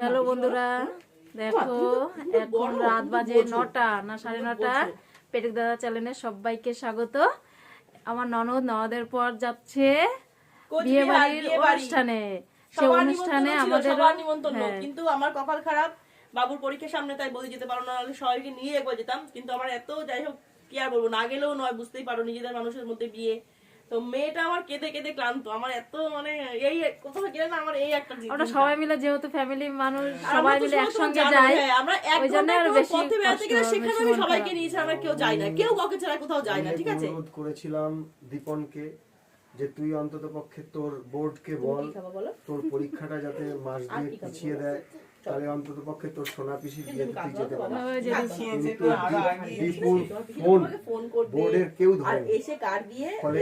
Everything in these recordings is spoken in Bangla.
হ্যালো বন্ধুরা দেখো এখন রাত বাজে নটা না সাড়ে নটা। পেটেক দাদা চ্যানেলে সবাইকে স্বাগত। আমার ননদ ননদের পর যাচ্ছে বিয়ে বাড়ির অনুষ্ঠানে। সে অনুষ্ঠানে আমাদের হ্যাঁ। কিন্তু আমার কপাল খারাপ। বাবুর পরীক্ষার সামনে তাই বলে যেতে পারো না সবাইকে নিয়ে একবার যেতাম। কিন্তু আমার এত যাই হোক কি আর বলব না গেলেও নয় বুঝতেই পারো নিজেদের মানুষের মধ্যে বিয়ে। তো মেয়েটা আমার কেঁদে কেঁদে ক্লান্ত। আমার এত মানে এই কোথাও গেলে না আমার এই একটা আমরা সবাই মিলে যেহেতু ফ্যামিলি মানুষ সবাই মিলে একসঙ্গে যাই হ্যাঁ, আমরা এক জন্য বেশি পথে বেড়াতে গেলে সেখানে আমি সবাইকে খারাপ। নিয়ে ছাড়া আমরা কেউ যাই না কেউ কাউকে ছাড়া কোথাও যায় না ঠিক আছে? অনুরোধ করেছিলাম দীপনকে যে তুই অন্তত পক্ষে তোর বোর্ডকে বল তোর পরীক্ষাটা যাতে মাস দিয়ে পিছিয়ে দেয়। তাহলে অন্তত পক্ষে তোর সোনা পিসি যেতে কিন্তু ফোন বোর্ডের কেউ ধরে এসে দিয়ে ফলে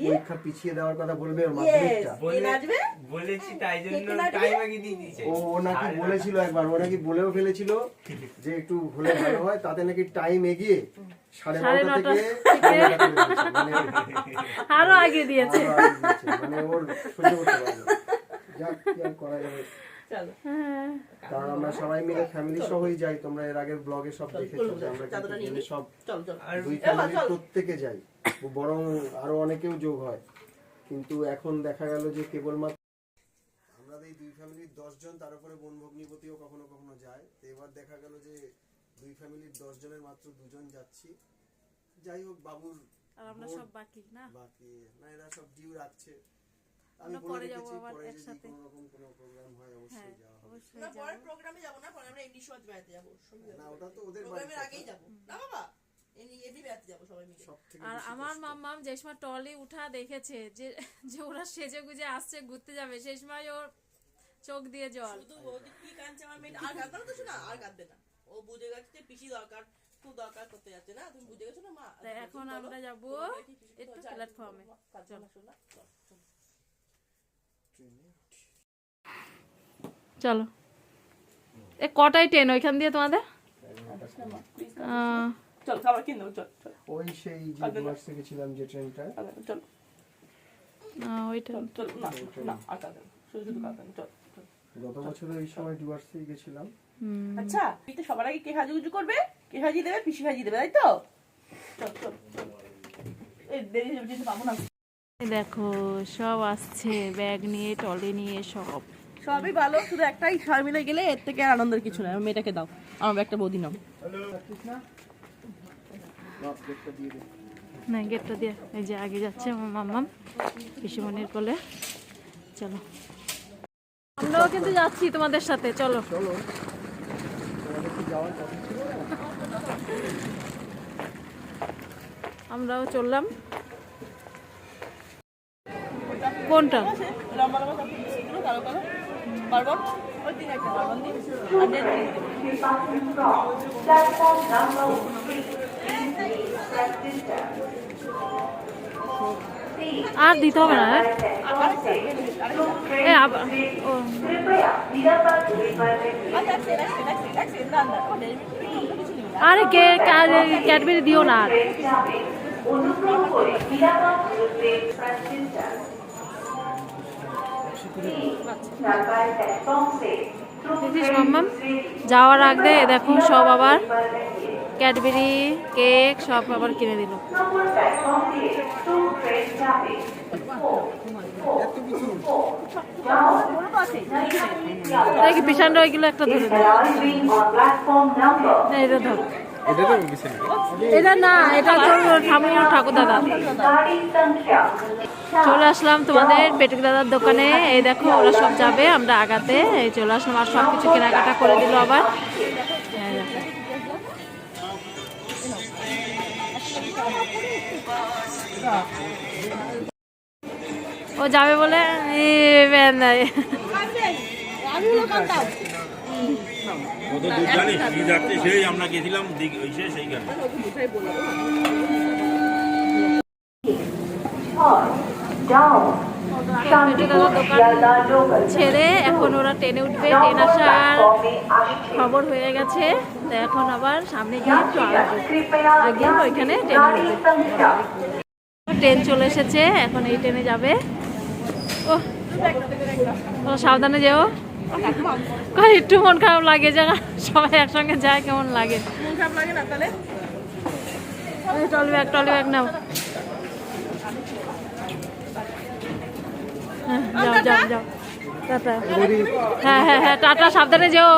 পরীক্ষা পিছিয়ে দেওয়ার কথা বলবে ওর মাধ্যমিকটা। বলেছি তাই জন্য টাইম আগে দিয়ে দিয়েছে। ও ও নাকি বলেছিল একবার ও নাকি বলেও ফেলেছিল যে একটু হলে ভালো হয় তাতে নাকি টাইম এগিয়ে সাড়ে নটা থেকে। মানে আরও আগে দিয়েছে। মানে ওর সহ্য করতে পারবে যাক কি করা যাবে। কারণ আমরা সবাই মিলে ফ্যামিলি সহই যাই তোমরা এর আগের ব্লগে সব দেখেছ যে আমরা কিন্তু। সব দুই ফ্যামিলি প্রত্যেকে যাই। বরং আরও অনেকেও যোগ হয়। কিন্তু এখন দেখা গেল যে কেবলমাত্র আমরা এই দুই ফ্যামিলির দশ জন তার উপরে বোন ভগ্নিপতিও কখনো কখনো যায়। তো এবার দেখা গেল যে দুই ফ্যামিলির দশ জনের মাত্র দুজন যাচ্ছি। যাই হোক বাবুর আর আমরা সব বাকি না? বাকি। না এরা সব ডিউ রাখছে। আমি পরে যাব আবার একসাথে। কোনো রকম কোনো প্রোগ্রাম হয় অবশ্যই যাওয়া অবশ্যই না পরের প্রোগ্রামে যাব না পরে আমরা এমনি সময় বেড়াতে যাব না ওটা তো ওদের প্রোগ্রামের আগেই যাব। না বাবা এমনি এমনি বেড়াতে যাব সবাই মিলে। সব থেকে আর আমার। মাম্মাম যে সময় টলি উঠা দেখেছে যে যে ওরা সেজে গুজে আসছে ঘুরতে যাবে সেই সময় ওর চোখ দিয়ে জল। শুধু ও যে কি কাঁদছে আমার মেয়েটা আর কাঁদবে না তো শোনা আর কাঁদবে না। ও বুঝে গেছে পিসি দরকার খুব দরকার করতে যাচ্ছে না তুমি বুঝে গেছো না মা? এখন আমরা যাব একটু প্ল্যাটফর্মে না, শোনা? চল, এ কটায় ট্রেন ওইখান দিয়ে তোমাদের? চল খাবার কিনে দেবো চল চল। ওই সেই যে ডুয়ার্স থেকে ছিলাম যে ট্রেনটা কাঁদবে না, ওইটা। চল চল না না আর কাঁদবে শুধু শুধু কাঁদবে চল চল। গত বছর এই সময় ডুয়ার্সেই গেছিলাম হুম। আচ্ছা পিতে সবার আগে কে করবে? কে দেবে? পিসি দেবে তাই তো? চল চল চল। এই দেরি হয়ে যেতে পাবো না দেখো সব আসছে ব্যাগ নিয়ে টলে নিয়ে সব। সবই ভালো শুধু একটাই সবাই মিলে গেলে এর থেকে আর আনন্দের কিছু নয় মেয়েটাকে দাও আমার একটা বৌদি নাও। না গেটটা দিয়ে এই যে আগে যাচ্ছে আমার মাম্মাম পিসিমণির কোলে। চলো। আমরাও কিন্তু যাচ্ছি তোমাদের সাথে চলো? আমরাও চললাম। কোনটা? লম্বা লম্বা সব পিসগুলো কালো কালো বারবার ওই তিন একটা বারবার দিন আর দেড় দিন আর দিতে হবে না এ আবার ও আচ্ছা আচ্ছা রাখছি রাখছি রাখছি না না দেড় মিনিট কিছু নেই আরে কে কা- ক্যাডবেরি দিও না আর। অনুগ্রহ করে দেখিস মাম্মাম যাওয়ার আগে দেখো সব আবার ক্যাডবেরি কেক সব আবার কিনে দিল। দেখি ওইগুলো একটা ধরে এটা ধর। এটা না এটা ঠাকুর ঠাকুর দাদা। চলে আসলাম তোমাদের পেটুক দাদার দোকানে। এই দেখো ওরা সব যাবে আমরা আগাতে। এই চলে আসলাম আর সব কিছু কেনাকাটা করে দিল আবার। ও যাবে বলে। কত দূর জানিস কি যাচ্ছে সেই আমরা গেছিলাম সেইখানে। down পেটুক দাদার দোকান ছেড়ে এখন ওরা ট্রেনে উঠবে ট্রেন আসার খবর হয়ে গেছে। তো এখন আবার সামনে গিয়ে একটু আগে ওইখানে ট্রেনে ট্রেন চলে এসেছে এখন এই ট্রেনে যাবে। ও সাবধানে যেও। একটু মন খারাপ লাগে যে সবাই একসঙ্গে যায় কেমন লাগে? মন খারাপ লাগে না তাহলে? টলি ব্যাগ টলি ব্যাগ নাও। হ্যাঁ, যাও যাও যাও। টাটা। হ্যাঁ হ্যাঁ হ্যাঁ টাটা সাবধানে যেও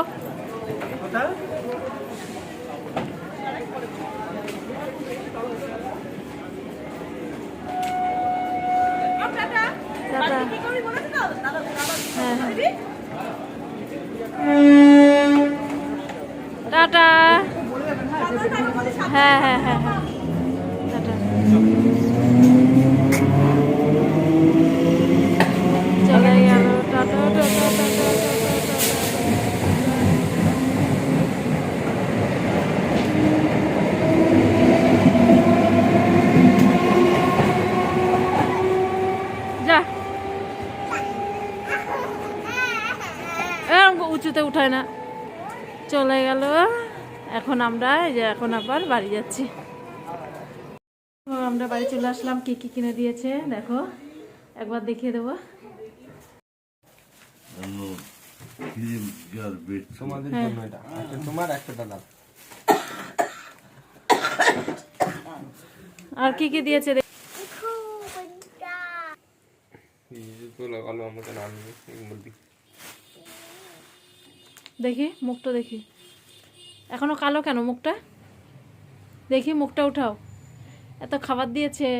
টাটা কি করবি মনে আছে তো দাদা দাদা হ্যাঁ হ্যাঁ দিবি? টাটা হ্যাঁ হ্যাঁ হ্যাঁ হ্যাঁ টাটা চলে গেল টাটা টাটা টাটা যা এরকম উঁচুতে উঠায় না চলে গেল এখন আমরা যে এখন আবার বাড়ি যাচ্ছি। আমরা বাড়ি চলে আসলাম কি কি কিনে দিয়েছে দেখো একবার দেখিয়ে দেবো। তোমাদের হ্যাঁ। জন্য এটা। তোমার একটা দাদা আর কি কি দিয়েছে দেখ- দেখি মুখটা দেখি। এখনও কালো কেন মুখটা? দেখি মুখটা উঠাও। এত খাবার দিয়েছে।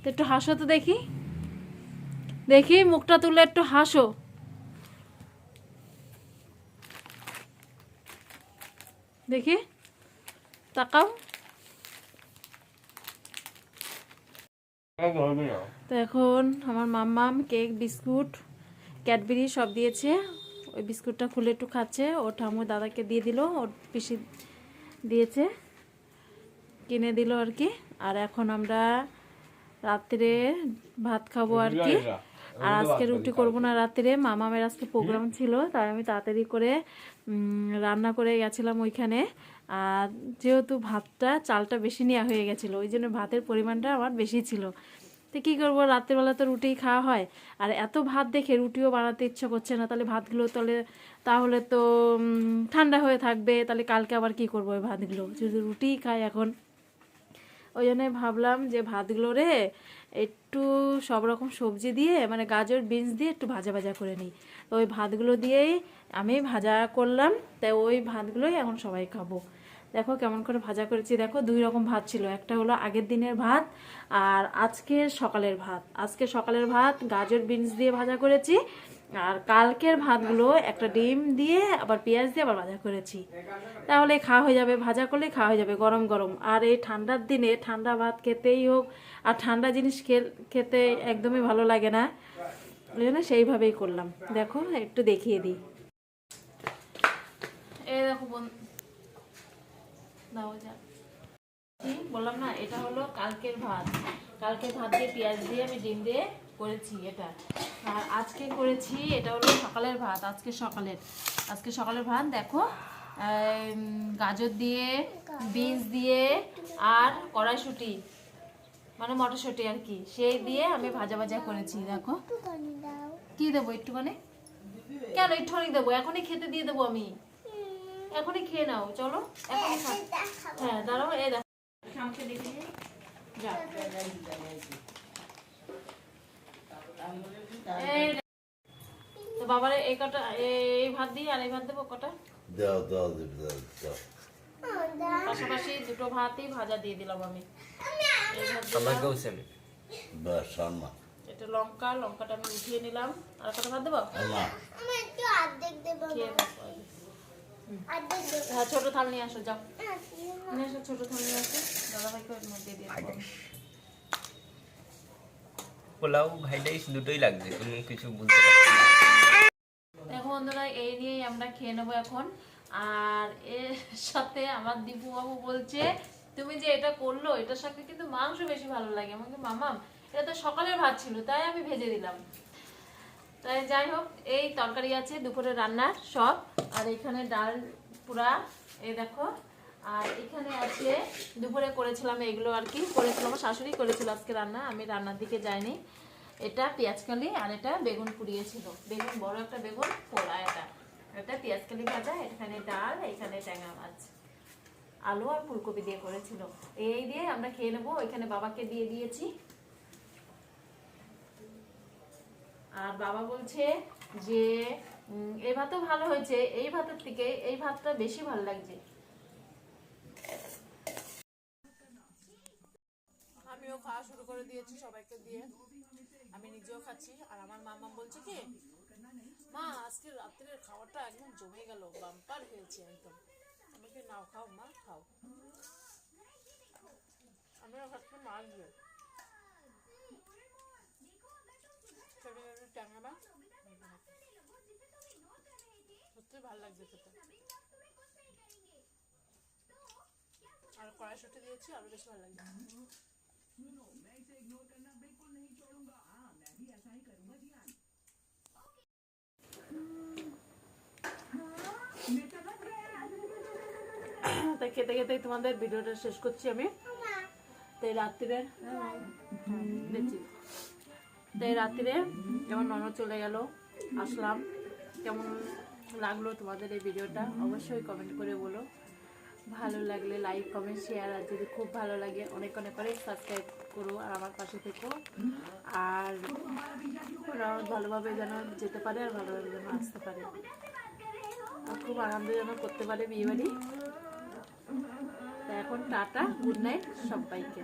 তো একটু হাসো তো দেখি। দেখি মুখটা তুলে একটু হাসো। দেখি, তাকাও। তো এখন আমার মাম্মাম কেক, বিস্কুট, ক্যাডবেরি সব দিয়েছে। ওই বিস্কুটটা খুলে একটু খাচ্ছে। ওর ঠাম্মু দাদাকে দিয়ে দিল ওর পিসি দিয়েছে। কিনে দিল আর কি। আর এখন আমরা রাত্রে ভাত খাব আর কি। আর আজকে রুটি করব না রাত্রে। মামামের আজকে প্রোগ্রাম ছিল তাই আমি তাড়াতাড়ি করে রান্না করে গেছিলাম ওইখানে। আর যেহেতু ভাতটা চালটা বেশি নেওয়া হয়ে গেছিল ওই জন্য ভাতের পরিমাণটা আমার বেশি ছিল। তো কী করব? রাত্রেবেলা তো রুটিই খাওয়া হয়। আর এত ভাত দেখে রুটিও বানাতে ইচ্ছা করছে না। তাহলে ভাতগুলো তাহলে তাহলে তো ঠান্ডা হয়ে থাকবে। তাহলে কালকে আবার কি করব ওই ভাতগুলো? যদি রুটিই খাই এখন। ওই জন্য ভাবলাম যে ভাতগুলো রে, একটু সব রকম সবজি দিয়ে মানে গাজর, বিনস দিয়ে একটু ভাজা ভাজা করে নিই। তো ওই ভাতগুলো দিয়েই আমি ভাজা করলাম। তাই ওই ভাতগুলোই এখন সবাই খাব। দেখো কেমন করে ভাজা করেছি। দেখো দুই রকম ভাত ছিল। একটা হলো আগের দিনের ভাত আর আজকে সকালের ভাত। আজকে সকালের ভাত গাজর বিনস দিয়ে ভাজা করেছি আর কালকের ভাতগুলো একটা ডিম দিয়ে, আবার পেঁয়াজ দিয়ে আবার ভাজা করেছি। তাহলে খাওয়া হয়ে যাবে, ভাজা করলে খাওয়া হয়ে যাবে গরম গরম। আর এই ঠান্ডার দিনে ঠান্ডা ভাত খেতেই হোক আর ঠান্ডা জিনিস খেতে একদমই ভালো লাগে না। ওই জন্য সেইভাবেই করলাম। দেখো, একটু দেখিয়ে দিই। এই দেখো বললাম না এটা হলো কালকের ভাত। কালকের ভাত দিয়ে পেঁয়াজ দিয়ে আমি ডিম দিয়ে করেছি এটা। আর আজকে করেছি এটা হলো সকালের ভাত আজকে সকালের। আজকে সকালের ভাত দেখো গাজর দিয়ে বিনস দিয়ে আর কড়াইশুটি মানে মটরশুঁটি আর কি সেই দিয়ে আমি ভাজা ভাজা করেছি দেখো। কি দেবো একটুখানি? কেন একটুখানি দেবো? এখনই খেতে দিয়ে দেবো আমি। এখনই খেয়ে নাও চলো? এখনই খা হ্যাঁ দাঁড়াও এই দেখো। বাবারে এই কটা এই ভাত দিই আর এই ভাত দেবো কটা? দাও দাও দাও দাও পাশাপাশি দুটো ভাতই ভাজা দিয়ে দিলাম আমি। এই ভাত দিলাম। আমাকেও সেম বাস এটা লঙ্কা লঙ্কাটা আমি উঠিয়ে নিলাম। আর কটা ভাত দেবো? না আগে। হ্যাঁ ছোট থাল নিয়ে আসো যাও। নিয়ে আসো ছোট থাল নিয়ে আসো। ওর মধ্যে দিয়ে পোলাও ভাই দুটোই লাগছে কোনো কিছু পারছি দেখো বন্ধুরা এই নিয়েই আমরা খেয়ে নেব এখন। আর এর সাথে আমার দীপু বাবু বলছে তুমি যে এটা করল এটার সাথে কিন্তু মাংস বেশি ভালো লাগে। আমাকে মামাম এটা তো সকালের ভাত ছিল তাই আমি ভেজে দিলাম। তাই যাই হোক, এই তরকারি আছে, দুপুরে রান্নার সব। আর এখানে ডাল পুরা, এই দেখো। আর এখানে আছে, দুপুরে করেছিলাম এগুলো আর কি, করেছিলাম শাশুড়ি করেছিল আজকে রান্না, আমি রান্নার দিকে যাইনি। এটা পেঁয়াজকালি আর এটা বেগুন পুড়িয়েছিল। বেগুন, বড় একটা বেগুন, পোড়া এটা। এটা পেঁয়াজকালি ভাজা, এখানে ডাল, এখানে ট্যাঙা মাছ। আলু আর ফুলকপি দিয়ে করেছিল। এই দিয়ে আমরা খেয়ে নেব ওইখানে বাবাকে দিয়ে দিয়েছি। আর বাবা বলছে যে এই ভাতও ভালো হয়েছে, এই ভাতের থেকে এই ভাতটা বেশি ভালো লাগছে। আমিও খাওয়া শুরু করে দিয়েছি সবাইকে দিয়ে। আমি নিজেও খাচ্ছি, আর আমার মামা বলছে কি, মা, আজকে রাত্রের খাওয়াটা একদম জমে গেল, বাম্পার হয়েছে একদম। আমাকে নাও, খাও, মা, খাও। আমিও খাচ্ছি মাছ দিয়ে খেতে। আর দিয়েছি, আরও বেশি ভালো লাগছে। তাই খেতে খেতে তোমাদের ভিডিওটা শেষ করছি আমি। তাই রাত্রিরে দেখছি। তাই রাত্রে যেমন ননদ চলে গেল, আসলাম। কেমন লাগল তোমাদের এই ভিডিওটা? অবশ্যই কমেন্ট করে বলো। ভালো লাগলে লাইক কমেন্ট শেয়ার আর যদি খুব ভালো লাগে, অনেক অনেক করে সাবস্ক্রাইব করো আর আমার পাশে থেকো। আর ভালোভাবে যেন যেতে পারে আর ভালোভাবে যেন আসতে পারে। আর খুব আনন্দ যেন করতে পারে বিয়েবাড়ি। তা এখন টাটা গুড নাইট সবাইকে।